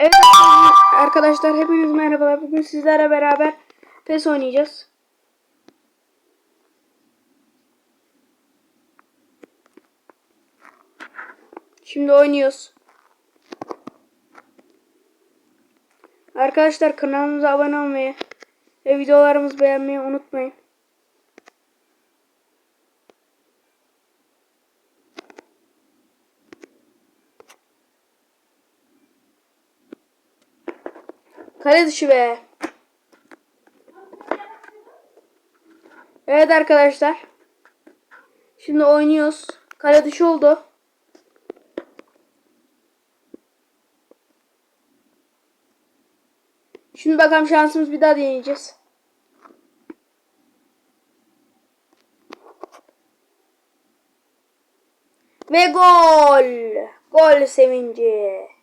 Evet arkadaşlar hepiniz merhabalar. Bugün sizlerle beraber PES oynayacağız. Şimdi oynuyoruz. Arkadaşlar kanalımıza abone olmayı ve videolarımızı beğenmeyi unutmayın. Kale dışı be. Evet arkadaşlar. Şimdi oynuyoruz. Kale dışı oldu. Şimdi bakalım şansımız bir daha deneyeceğiz. Ve gol. Gol sevinci.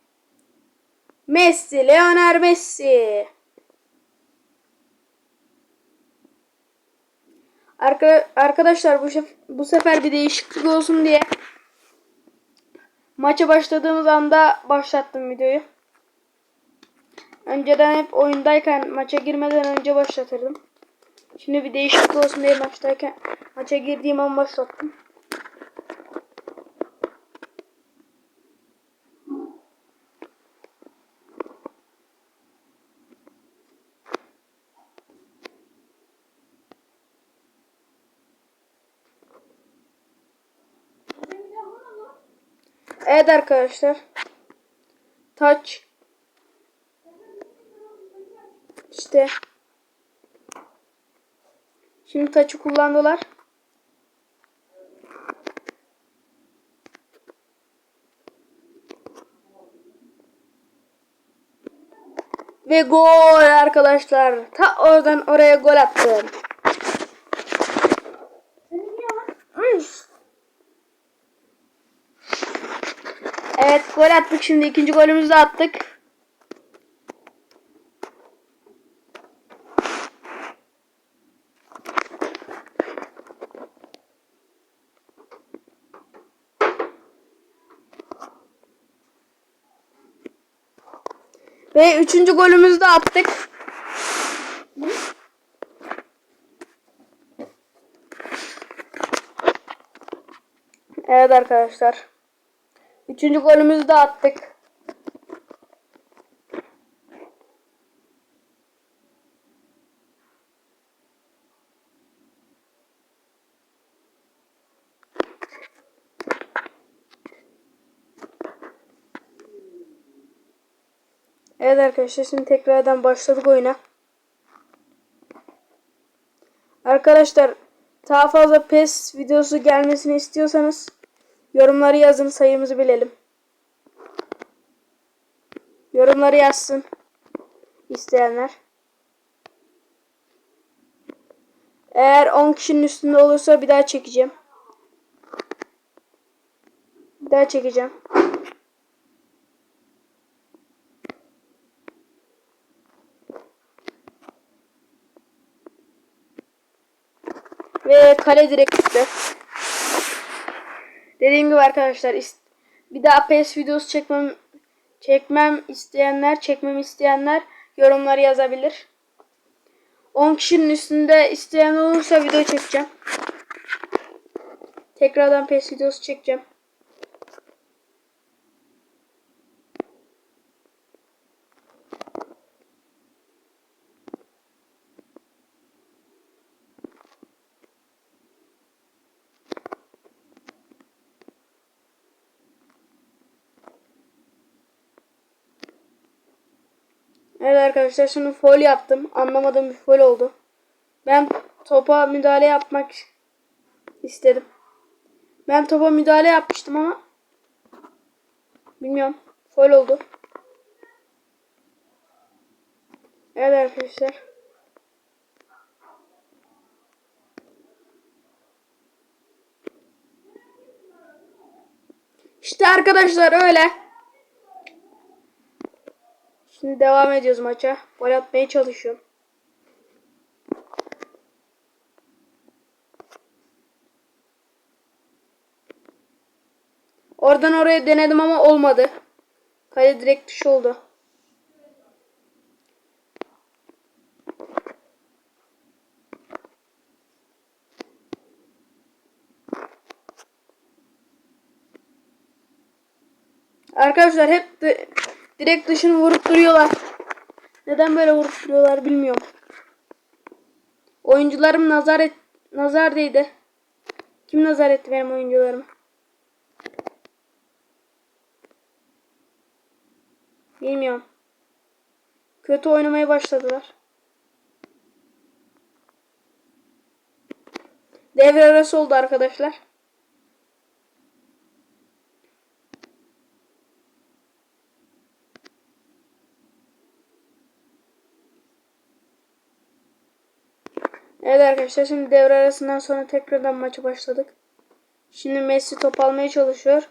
Messi, Lionel Messi. Arka, arkadaşlar bu, şef, bu sefer bir değişiklik olsun diye maça başladığımız anda başlattım videoyu. Önceden hep oyundayken maça girmeden önce başlatırdım. Şimdi bir değişiklik olsun diye maçtayken maça girdiğim an başlattım. Evet arkadaşlar. Touch. İşte. Şimdi touch'ı kullandılar. Ve gol arkadaşlar. Ta oradan oraya gol attım. Üf. Evet gol attık şimdi ikinci golümüzü de attık. Ve üçüncü golümüzü de attık. Evet arkadaşlar. Üçüncü golümüzü de attık. Evet arkadaşlar şimdi tekrardan başladık oyuna. Arkadaşlar daha fazla PES videosu gelmesini istiyorsanız yorumları yazın sayımızı bilelim. Yorumları yazsın isteyenler. Eğer 10 kişinin üstünde olursa bir daha çekeceğim. Bir daha çekeceğim. Ve kale direkt gitti. Dediğim gibi arkadaşlar bir daha PES videosu çekmem çekmem isteyenler, çekmem isteyenler yorumları yazabilir. 10 kişinin üstünde isteyen olursa video çekeceğim. Tekrardan PES videosu çekeceğim. Evet arkadaşlar şimdi foul yaptım. Anlamadığım bir foul oldu. Ben topa müdahale yapmak istedim. Ben topa müdahale yapmıştım ama bilmiyorum. Foul oldu. Evet arkadaşlar. İşte arkadaşlar öyle. Şimdi devam ediyoruz maça. Gol atmaya çalışıyorum. Oradan oraya denedim ama olmadı. Kale direkt dışı oldu. Arkadaşlar hep direkt dışını vurup duruyorlar. Neden böyle vurup duruyorlar bilmiyorum. Oyuncularım nazar et, nazar değdi. Kim nazar etti benim oyuncularıma? Bilmiyorum. Kötü oynamaya başladılar. Devre arası oldu arkadaşlar. Evet arkadaşlar şimdi devre arasından sonra tekrardan maça başladık. Şimdi Messi top almaya çalışıyor.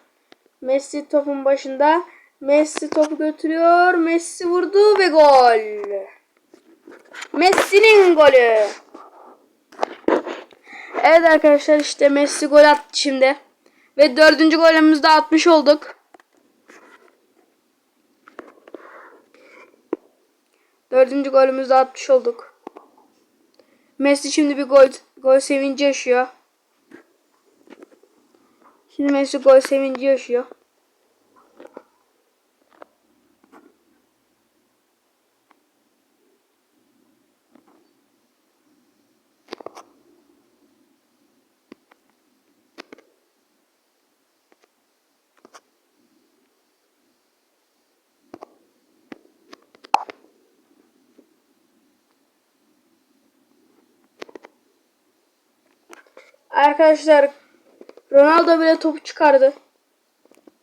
Messi topun başında. Messi topu götürüyor. Messi vurdu ve gol. Messi'nin golü. Evet arkadaşlar işte Messi gol attı şimdi. Ve dördüncü golümüzde atmış olduk. Dördüncü golümüzde atmış olduk. Messi şimdi bir gol, gol sevinci yaşıyor. Şimdi Messi gol sevinci yaşıyor. Arkadaşlar Ronaldo bile topu çıkardı.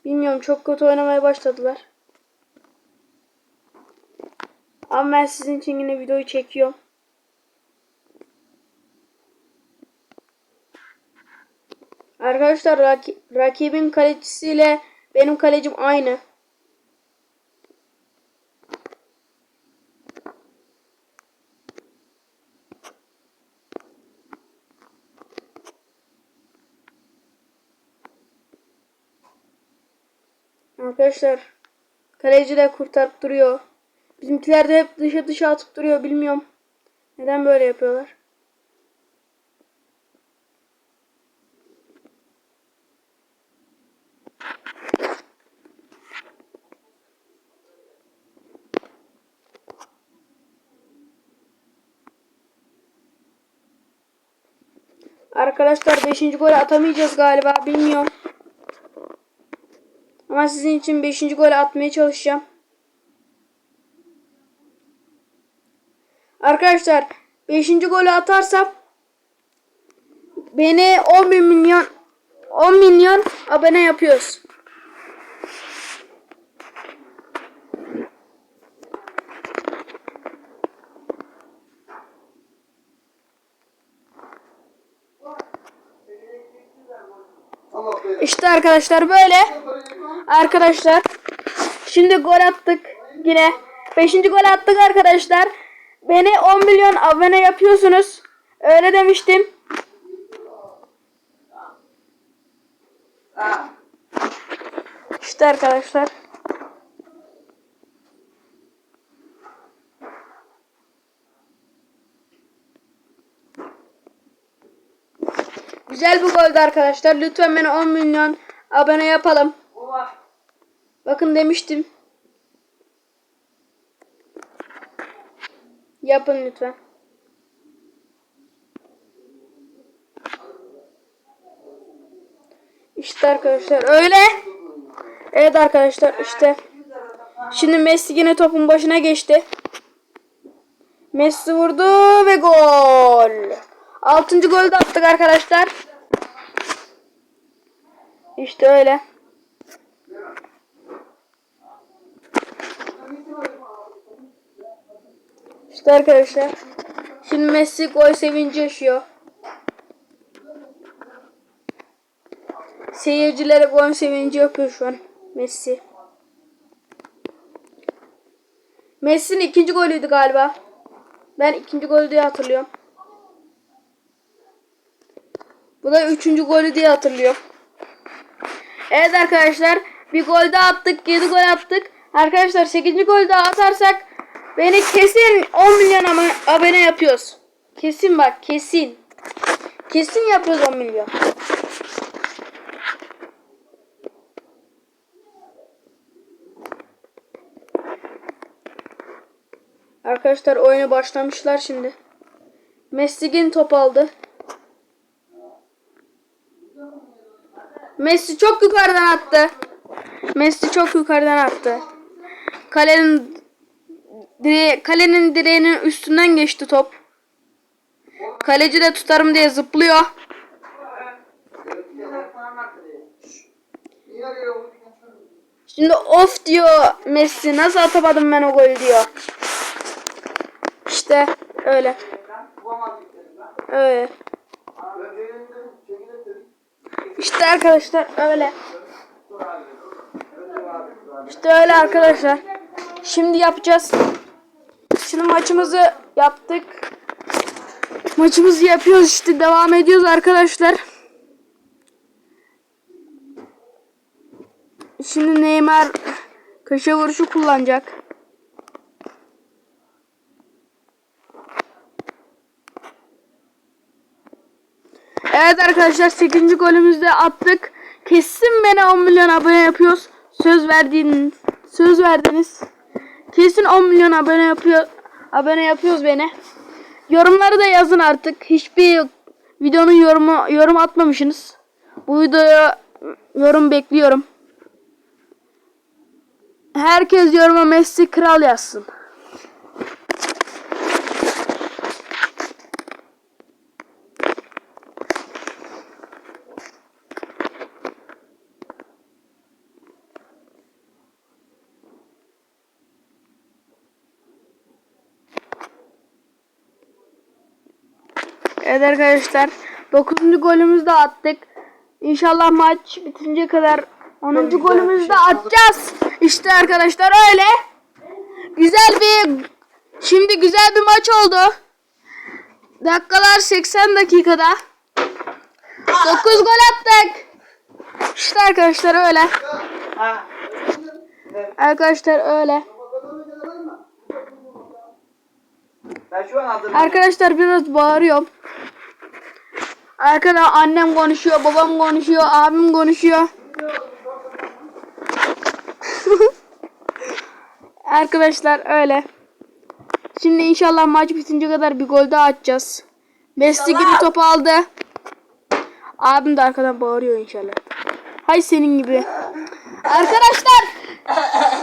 Bilmiyorum çok kötü oynamaya başladılar. Ama ben sizin için yine videoyu çekiyorum. Arkadaşlar raki, rakibin kalecisiyle benim kalecim aynı. Arkadaşlar kaleci de kurtarıp duruyor. Bizimkiler de hep dışa dışa atıp duruyor bilmiyorum. Neden böyle yapıyorlar? Arkadaşlar 5. gol atamayacağız galiba bilmiyorum. Ama sizin için 5. golü atmaya çalışacağım. Arkadaşlar 5. golü atarsam beni 10 milyon 10 milyon abone yapıyoruz. İşte arkadaşlar böyle. Arkadaşlar şimdi gol attık yine. Beşinci gol attık arkadaşlar. Beni 10 milyon abone yapıyorsunuz. Öyle demiştim. İşte arkadaşlar. Güzel bir goldü arkadaşlar. Lütfen beni 10 milyon abone yapalım. Bakın demiştim. Yapın lütfen. İşte arkadaşlar öyle. Evet arkadaşlar işte. Şimdi Messi yine topun başına geçti. Messi vurdu ve gol. Altıncı golü de attık arkadaşlar. İşte öyle. İşte arkadaşlar. Şimdi Messi gol sevinci yaşıyor. Seyircilere gol sevinci yapıyor şu an Messi. Messi'nin ikinci golüydü galiba. Ben ikinci golü diye hatırlıyorum. Bu da üçüncü golü diye hatırlıyorum. Evet arkadaşlar bir gol daha attık. 7 gol attık. Arkadaşlar 8. gol daha atarsak Beni kesin 10 milyon abone yapıyoruz. Kesin bak kesin. Kesin yapıyoruz 10 milyon. Arkadaşlar oyuna başlamışlar şimdi. Messi'nin top aldı. Messi çok yukarıdan attı. Messi çok yukarıdan attı. Kalenin dire kalenin direğinin üstünden geçti top. Kaleci de tutarım diye zıplıyor. Şimdi of diyor Messi. Nasıl atamadım ben o golü diyor. İşte öyle. Öyle. İşte arkadaşlar öyle. İşte öyle arkadaşlar. Şimdi yapacağız. Şimdi maçımızı yaptık. Maçımızı yapıyoruz işte devam ediyoruz arkadaşlar. Şimdi Neymar köşe vuruşu kullanacak. Evet arkadaşlar 8. golümüzü de attık. Kesin beni 10 milyon abone yapıyoruz. Söz verdiğiniz söz verdiniz. Kesin 10 milyon abone yapıyor abone yapıyoruz beni. Yorumları da yazın artık. Hiçbir videonun yorumu yorum atmamışsınız. Bu videoya yorum bekliyorum. Herkes yoruma Messi kral yazsın. Evet arkadaşlar 9. golümüzü de attık. İnşallah maç bitince kadar 10. golümüzü de atacağız. İşte arkadaşlar öyle. Güzel bir şimdi güzel bir maç oldu. Dakikalar 80 dakikada. 9 gol attık. İşte arkadaşlar öyle. Arkadaşlar öyle. Ben. Arkadaşlar biraz bağırıyorum. Arkada annem konuşuyor, babam konuşuyor, abim konuşuyor. Arkadaşlar öyle. Şimdi inşallah maç bitince kadar bir gol daha atacağız. Messi gibi top aldı. Abim de arkadan bağırıyor inşallah. Hay senin gibi. Arkadaşlar.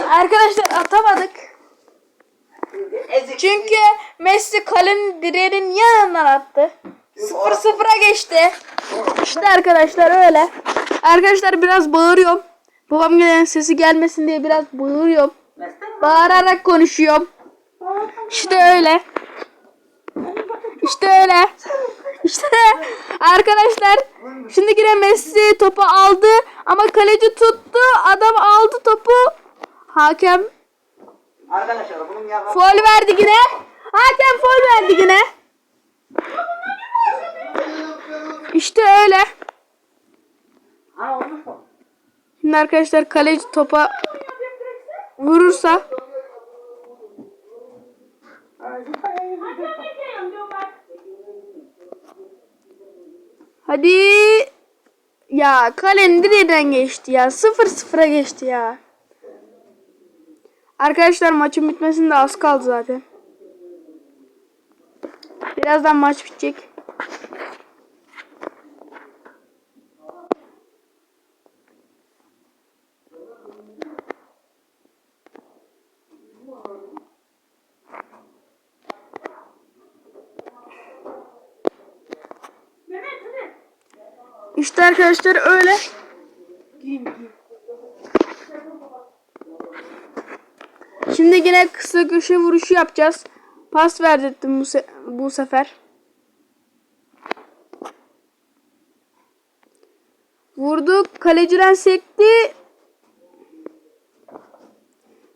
Arkadaşlar atamadık. Çünkü Messi kalenin direğinin yanından attı. 0-0'a geçti. İşte arkadaşlar öyle. Arkadaşlar biraz bağırıyorum. Babam gelen sesi gelmesin diye biraz bağırıyorum. Bağırarak konuşuyorum. İşte öyle. İşte öyle. İşte arkadaşlar şimdi yine Messi topu aldı ama kaleci tuttu. Adam aldı topu. Hakem Arkadaşlar bunun ya Foul verdi yine. Hakem foul verdi yine. İşte öyle. Ha olmuş mu? Şimdi arkadaşlar kaleci topa vurursa hadi ya kalenin direğinden geçti ya 0-0'a geçti ya. Arkadaşlar maçın bitmesinde az kaldı zaten. Birazdan maç bitecek. İşte arkadaşlar öyle. Şimdi yine kısa köşe vuruşu yapacağız. Pas verdirttim bu, se- bu sefer. Vurdu. Kaleciden sekti.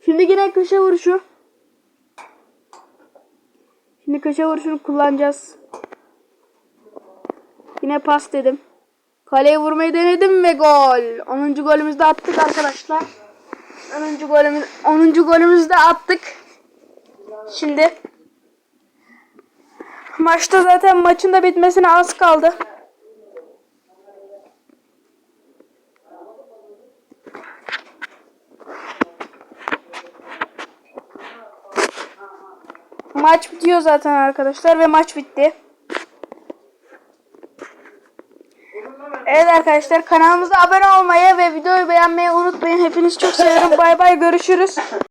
Şimdi yine köşe vuruşu. Şimdi köşe vuruşunu kullanacağız. Yine pas dedim. Kaleye vurmayı denedim ve gol. 10. golümüzü de attık arkadaşlar. 10. golümüz 10. golümüzü de attık. Şimdi maçta zaten maçın da bitmesine az kaldı. Maç bitiyor zaten arkadaşlar ve maç bitti. Evet arkadaşlar kanalımıza abone olmayı ve videoyu beğenmeyi unutmayın. Hepinizi çok seviyorum. Bay bay görüşürüz.